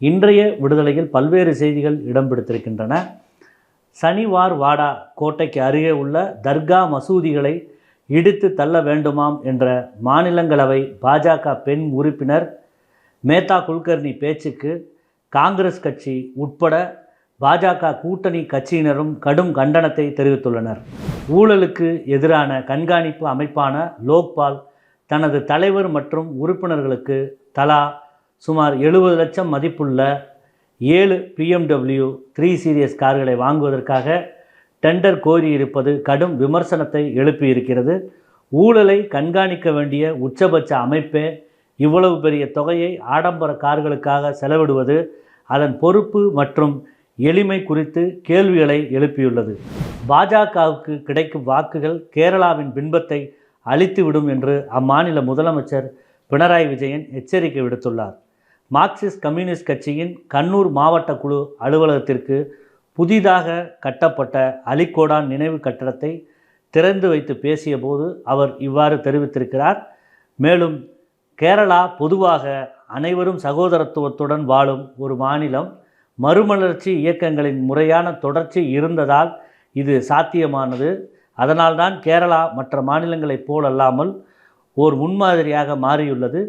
இன்றைய விடுதலையில் பல்வேறு செய்திகள் இடம் பிடித்திருக்கின்றன சனிவார் வாடா கோட்டைக்கு அருகே உள்ள தர்கா மசூதிகளை இடித்து தள்ள வேண்டுமாம் என்ற மாநிலங்களவை பாஜக பெண் உறுப்பினர் மேத்தா குல்கர்னி பேச்சுக்கு காங்கிரஸ் கட்சி உட்பட பாஜக கூட்டணி கட்சியினரும் கடும் கண்டனத்தை தெரிவித்துள்ளனர். ஊழலுக்கு எதிரான கண்காணிப்பு அமைப்பான லோக்பால் தனது தலைவர் மற்றும் உறுப்பினர்களுக்கு தலா சுமார் எழுபது லட்சம் மதிப்புள்ள ஏழு பிஎம்டபிள்யூ த்ரீ சீரியஸ் கார்களை வாங்குவதற்காக டெண்டர் கோரியிருப்பது கடும் விமர்சனத்தை எழுப்பியிருக்கிறது. ஊழலை கண்காணிக்க வேண்டிய உச்சபட்ச அமைப்பே இவ்வளவு பெரிய தொகையை ஆடம்பர கார்களுக்காக செலவிடுவது அதன் பொறுப்பு மற்றும் எளிமை குறித்து கேள்விகளை எழுப்பியுள்ளது. பாஜகவுக்கு கிடைக்கும் வாக்குகள் கேரளாவின் பின்பத்தை அழித்துவிடும் என்று அம்மாநில முதலமைச்சர் பினராயி விஜயன் எச்சரிக்கை விடுத்துள்ளார். மார்க்சிஸ்ட் கம்யூனிஸ்ட் கட்சியின் கண்ணூர் மாவட்ட குழு அலுவலகத்திற்கு புதிதாக கட்டப்பட்ட அலிகோடான் நினைவு கட்டடத்தை திறந்து வைத்து பேசியபோது அவர் இவ்வாறு தெரிவித்திருக்கிறார். மேலும் கேரளா பொதுவாக அனைவரும் சகோதரத்துவத்துடன் வாழும் ஒரு மாநிலம். மறுமலர்ச்சி இயக்கங்களின் முறையான தொடர்ச்சி இருந்ததால் இது சாத்தியமானது. அதனால்தான் கேரளா மற்ற மாநிலங்களைப் போலல்லாமல் ஓர் முன்மாதிரியாக மாறியுள்ளது.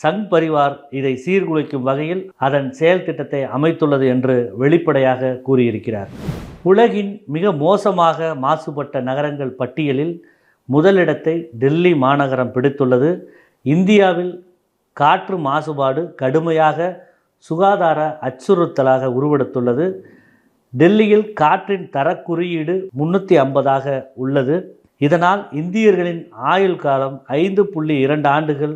சங் பரிவார் இதை சீர்குலைக்கும் வகையில் அதன் செயல் திட்டத்தை அமைத்துள்ளது என்று வெளிப்படையாக கூறியிருக்கிறார். உலகின் மிக மோசமாக மாசுபட்ட நகரங்கள் பட்டியலில் முதலிடத்தை டெல்லி மாநகரம் பிடித்துள்ளது. இந்தியாவில் காற்று மாசுபாடு கடுமையாக சுகாதார அச்சுறுத்தலாக உருவெடுத்துள்ளது. டெல்லியில் காற்றின் தரக்குறியீடு முன்னூற்றி ஐம்பதாக உள்ளது. இதனால் இந்தியர்களின் ஆயுள் காலம் ஐந்து புள்ளி இரண்டு ஆண்டுகள்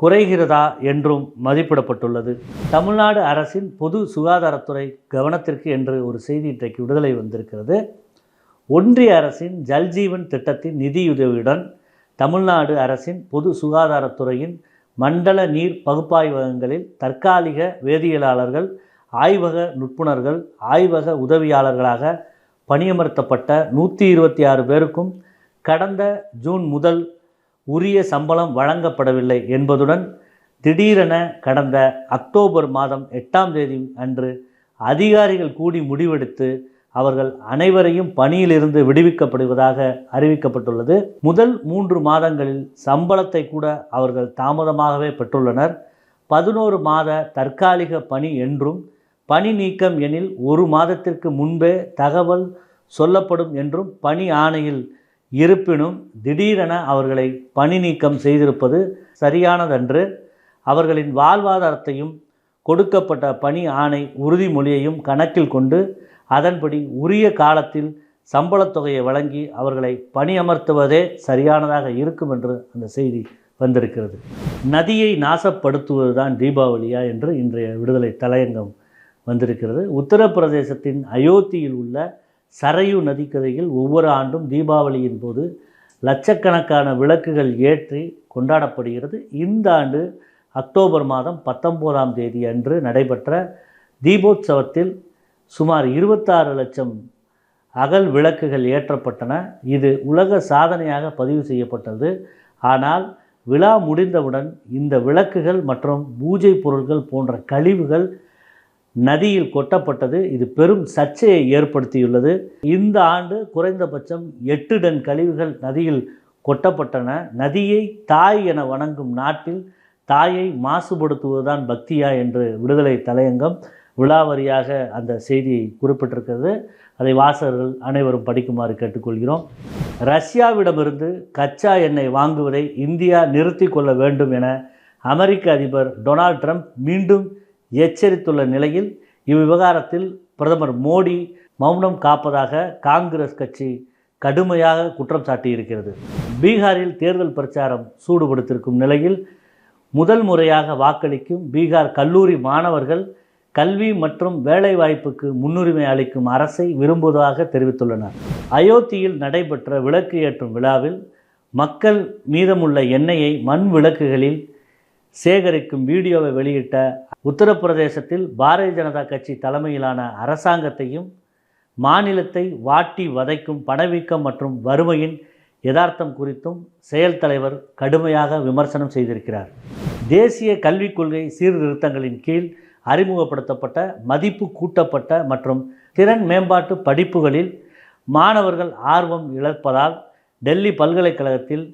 குறைகிறதா என்றும் மதிப்பிடப்பட்டுள்ளது. தமிழ்நாடு அரசின் பொது சுகாதாரத்துறை கவனத்திற்கு என்று ஒரு செய்தி இன்றைக்கு விடுதலை வந்திருக்கிறது. ஒன்றிய அரசின் ஜல்ஜீவன் திட்டத்தின் நிதியுதவியுடன் தமிழ்நாடு அரசின் பொது சுகாதாரத்துறையின் மண்டல நீர் பகுப்பாய்வகங்களில் தற்காலிக வேதியியலாளர்கள் ஆய்வக நுட்புணர்கள் ஆய்வக உதவியாளர்களாக பணியமர்த்தப்பட்ட நூற்றி இருபத்தி ஆறு பேருக்கும் கடந்த ஜூன் முதல் உரிய சம்பளம் வழங்கப்படவில்லை என்பதுடன் திடீரென கடந்த அக்டோபர் மாதம் எட்டாம் தேதி அன்று அதிகாரிகள் கூடி முடிவெடுத்து அவர்கள் அனைவரையும் பணியிலிருந்து விடுவிக்கப்படுவதாக அறிவிக்கப்பட்டுள்ளது. முதல் மூன்று மாதங்களில் சம்பளத்தை கூட அவர்கள் தாமதமாகவே பெற்றுள்ளனர். பதினோரு மாத தற்காலிக பணி என்றும் பணி நீக்கம் எனில் ஒரு மாதத்திற்கு முன்பே தகவல் சொல்லப்படும் என்றும் பணி ஆணையில் இருப்பினும் திடீரென அவர்களை பணி நீக்கம் செய்திருப்பது சரியானதன்று அவர்களின் வாழ்வாதாரத்தையும் கொடுக்கப்பட்ட பணி ஆணை உறுதிமொழியையும் கணக்கில் கொண்டு அதன்படி உரிய காலத்தில் சம்பளத் தொகையை வழங்கி அவர்களை பணியமர்த்துவதே சரியானதாக இருக்கும் என்று அந்த செய்தி வந்திருக்கிறது. நதியை நாசப்படுத்துவது தான் தீபாவளியா என்று இன்றைய விடுதலை தலையங்கம் வந்திருக்கிறது. உத்தரப்பிரதேசத்தின் அயோத்தியில் உள்ள சரையு நதிக்கரையில் ஒவ்வொரு ஆண்டும் தீபாவளியின் போது லட்சக்கணக்கான விளக்குகள் ஏற்றி கொண்டாடப்படுகிறது. இந்த ஆண்டு அக்டோபர் மாதம் பத்தொம்போதாம் தேதி அன்று நடைபெற்ற தீபோத்சவத்தில் சுமார் இருபத்தாறு லட்சம் அகல் விளக்குகள் ஏற்றப்பட்டன. இது உலக சாதனையாக பதிவு செய்யப்பட்டது. ஆனால் விழா முடிந்தவுடன் இந்த விளக்குகள் மற்றும் பூஜை பொருட்கள் போன்ற கழிவுகள் நதியில் கொட்டப்பட்டது. இது பெரும் சர்ச்சையை ஏற்படுத்தியுள்ளது. இந்த ஆண்டு குறைந்தபட்சம் எட்டு டன் கழிவுகள் நதியில் கொட்டப்பட்டன. நதியை தாய் என வணங்கும் நாட்டில் தாயை மாசுபடுத்துவதுதான் பக்தியா என்று விடுதலை தலையங்கம் விழாவரியாக அந்த செய்தியை குறிப்பிட்டிருக்கிறது. அதை வாசகர்கள் அனைவரும் படிக்குமாறு கேட்டுக்கொள்கிறோம். ரஷ்யாவிடமிருந்து கச்சா எண்ணெய் வாங்குவதை இந்தியா நிறுத்தி கொள்ள வேண்டும் என அமெரிக்க அதிபர் டொனால்ட் ட்ரம்ப் மீண்டும் எச்சரித்துள்ள நிலையில் இவ்விவகாரத்தில் பிரதமர் மோடி மௌனம் காப்பதாக காங்கிரஸ் கட்சி கடுமையாக குற்றம் சாட்டியிருக்கிறது. பீகாரில் தேர்தல் பிரச்சாரம் சூடுபடுத்திருக்கும் நிலையில் முதல் முறையாக வாக்களிக்கும் பீகார் கல்லூரி மாணவர்கள் கல்வி மற்றும் வேலைவாய்ப்புக்கு முன்னுரிமை அளிக்கும் அரசை விரும்புவதாக தெரிவித்துள்ளனர். அயோத்தியில் நடைபெற்ற விளக்கு ஏற்றும் விழாவில் மக்கள் மீதமுள்ள எண்ணெயை மண் விளக்குகளில் சேகரிக்கும் வீடியோவை வெளியிட்ட உத்தரப்பிரதேசத்தில் பாரதிய ஜனதா கட்சி தலைமையிலான அரசாங்கத்தையும் மாநிலத்தை வாட்டி வதைக்கும் பணவீக்கம் மற்றும் வறுமையின் யதார்த்தம் குறித்தும் செயல் தலைவர் கடுமையாக விமர்சனம் செய்திருக்கிறார். தேசிய கல்விக் கொள்கை சீர்திருத்தங்களின் கீழ் அறிமுகப்படுத்தப்பட்ட மதிப்பு கூட்டப்பட்ட மற்றும் திறன் மேம்பாட்டு படிப்புகளில் மாணவர்கள் ஆர்வம் இழப்பதால் டெல்லி பல்கலைக்கழகத்தில்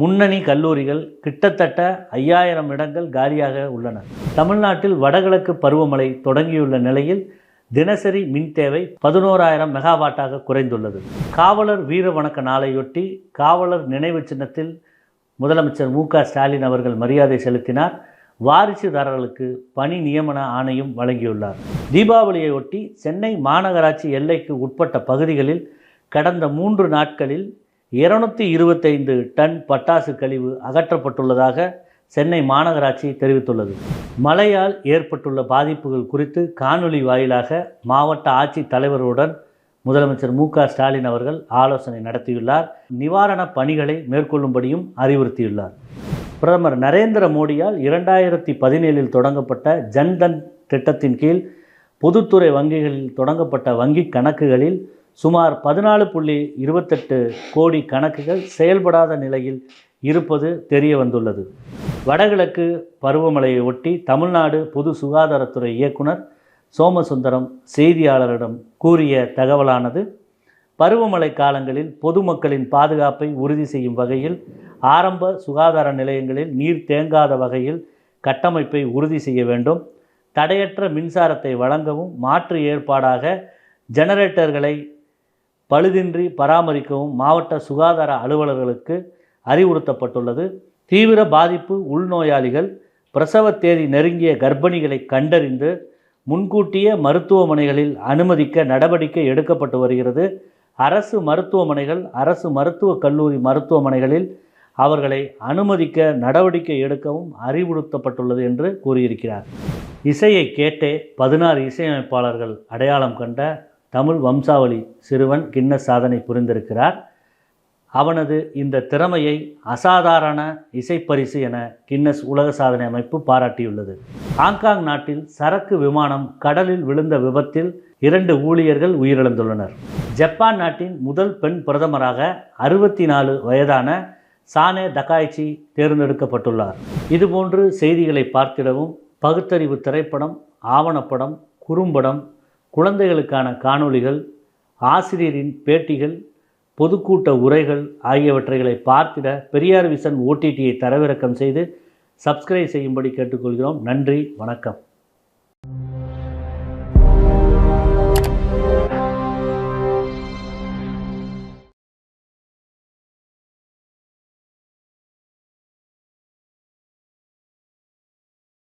முன்னணி கல்லூரிகள் கிட்டத்தட்ட ஐயாயிரம் இடங்கள் காலியாக உள்ளன. தமிழ்நாட்டில் வடகிழக்கு பருவமழை தொடங்கியுள்ள நிலையில் தினசரி மின் தேவை பதினோராயிரம் மெகாவாட்டாக குறைந்துள்ளது. காவலர் வீர வணக்க நாளையொட்டி காவலர் நினைவு சின்னத்தில் முதலமைச்சர் மு க ஸ்டாலின் அவர்கள் மரியாதை செலுத்தினார். வாரிசுதாரர்களுக்கு பணி நியமன ஆணையும் வழங்கியுள்ளார். தீபாவளியை ஒட்டி சென்னை மாநகராட்சி எல்லைக்கு உட்பட்ட பகுதிகளில் கடந்த மூன்று நாட்களில் இருநூத்தி இருபத்தைந்து டன் பட்டாசு கழிவு அகற்றப்பட்டுள்ளதாக சென்னை மாநகராட்சி தெரிவித்துள்ளது. மழையால் ஏற்பட்டுள்ள பாதிப்புகள் குறித்து காணொலி வாயிலாக மாவட்ட ஆட்சித் தலைவருடன் முதலமைச்சர் மு க ஸ்டாலின் அவர்கள் ஆலோசனை நடத்தியுள்ளார். நிவாரணப் பணிகளை மேற்கொள்ளும்படியும் அறிவுறுத்தியுள்ளார். பிரதமர் நரேந்திர மோடியால் இரண்டாயிரத்தி பதினேழில் தொடங்கப்பட்ட ஜன்தன் திட்டத்தின் கீழ் பொதுத்துறை வங்கிகளில் தொடங்கப்பட்ட வங்கி கணக்குகளில் சுமார் பதினாலு புள்ளி இருபத்தெட்டு கோடி கணக்குகள் செயல்படாத நிலையில் இருப்பது தெரிய வந்துள்ளது. வடகிழக்கு பருவமழையை ஒட்டி தமிழ்நாடு பொது சுகாதாரத்துறை இயக்குனர் சோமசுந்தரம் செய்தியாளரிடம் கூறிய தகவலானது பருவமழை காலங்களில் பொதுமக்களின் பாதுகாப்பை உறுதி செய்யும் வகையில் ஆரம்ப சுகாதார நிலையங்களில் நீர் தேங்காத வகையில் கட்டமைப்பை உறுதி செய்ய வேண்டும். தடையற்ற மின்சாரத்தை வழங்கவும் மாற்று ஏற்பாடாக ஜெனரேட்டர்களை பழுதின்றி பராமரிக்கவும் மாவட்ட சுகாதார அலுவலர்களுக்கு அறிவுறுத்தப்பட்டுள்ளது. தீவிர பாதிப்பு உள்நோயாளிகள் பிரசவ தேதி நெருங்கிய கர்ப்பிணிகளை கண்டறிந்து முன்கூட்டிய மருத்துவமனைகளில் அனுமதிக்க நடவடிக்கை எடுக்கப்பட்டு வருகிறது. அரசு மருத்துவமனைகள் அரசு மருத்துவக் கல்லூரி மருத்துவமனைகளில் அவர்களை அனுமதிக்க நடவடிக்கை எடுக்கவும் அறிவுறுத்தப்பட்டுள்ளது என்று கூறியிருக்கிறார். இசையை கேட்டே பதினாறு இசையமைப்பாளர்கள் அடையாளம் கண்ட தமிழ் வம்சாவளி சிறுவன் கின்னஸ் சாதனை புரிந்திருக்கிறார். அவனது இந்த திறமையை அசாதாரண இசைப்பரிசு என கின்னஸ் உலக சாதனை அமைப்பு பாராட்டியுள்ளது. ஹாங்காங் நாட்டில் சரக்கு விமானம் கடலில் விழுந்த விபத்தில் இரண்டு ஊழியர்கள் உயிரிழந்துள்ளனர். ஜப்பான் நாட்டின் முதல் பெண் பிரதமராக அறுபத்தி நாலு வயதான சானே தகாய்ச்சி தேர்ந்தெடுக்கப்பட்டுள்ளார். இதுபோன்று செய்திகளை பார்த்திடவும் பகுத்தறிவு திரைப்படம் ஆவணப்படம் குறும்படம் குழந்தைகளுக்கான காணொளிகள் ஆசிரியரின் பேட்டிகள் பொதுக்கூட்ட உரைகள் ஆகியவற்றைகளை பார்த்திட பெரியார் விசன் ஓடிடியை தரவிறக்கம் செய்து சப்ஸ்கிரைப் செய்யும்படி கேட்டுக்கொள்கிறோம். நன்றி வணக்கம்.